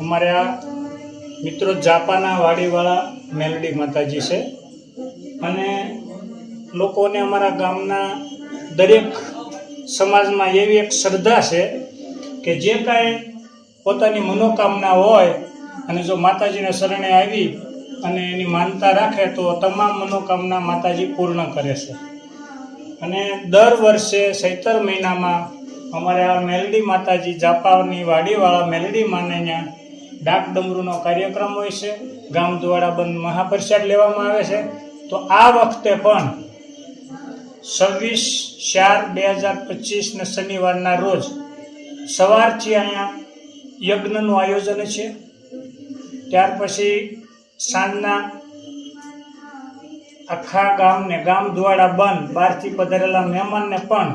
અમારે આ મિત્રો જાપાના વાડીવાળા મેલડી માતાજી છે. અને લોકોને અમારા ગામના દરેક સમાજમાં એવી એક શ્રદ્ધા છે કે જે કાંઈ પોતાની મનોકામના હોય અને જો માતાજીને શરણે આવી અને એની માનતા રાખે તો તમામ મનોકામના માતાજી પૂર્ણ કરે છે. અને દર વર્ષે સૈતર મહિનામાં અમારે આ મેલડી માતાજી જાપાની વાડીવાળા મેલડી માને ત્યાં ડાક ડમરૂનો કાર્યક્રમ હોય છે, ગામ દ્વારા બંધ મહાપ્રસાદ લેવામાં આવે છે, તો આ વખતે પણ છવ્વીસ ચાર બે હજાર પચીસને શનિવારના રોજ સવારથી અહીંયા યજ્ઞનું આયોજન છે. ત્યાર પછી સાંજના આખા ગામને ગામ દ્વારા બંધ બહારથી પધારેલા મહેમાનને પણ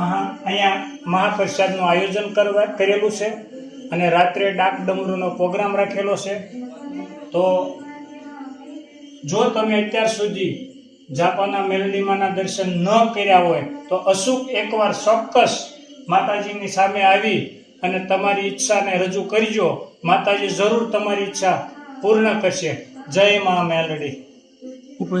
અહા અહીંયા મહાપ્રસાદનું આયોજન કરવા કરેલું છે. અને રાત્રે ડાક ડમરૂનો પ્રોગ્રામ રાખેલો છે. તો જો તમે અત્યાર સુધી જાપાના મેલડીમાના દર્શન ન કર્યા હોય, તો અશુભ એકવાર ચોક્કસ માતાજીની સામે આવી અને તમારી ઈચ્છાને રજૂ કરજો. માતાજી જરૂર તમારી ઈચ્છા પૂર્ણ કરશે. જય મા મેલડી. ઉપર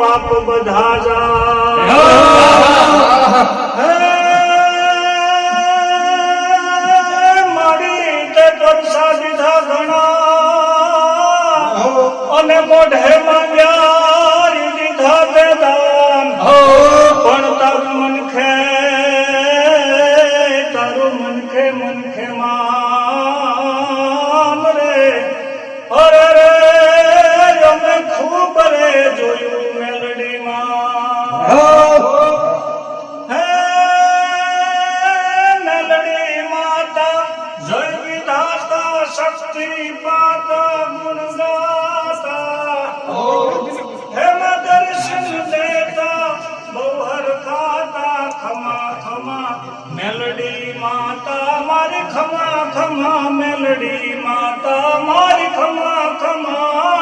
પાપ બધા જાય વિધાતા શક્તિ પાતા ગુણ ગાતા હે દર્શન દેતા બહુહર ખાતા, ખમા ખમા મેલડી માતા, મારી ખમા ખમા મેલડી માતા, મારી ખમા ખમા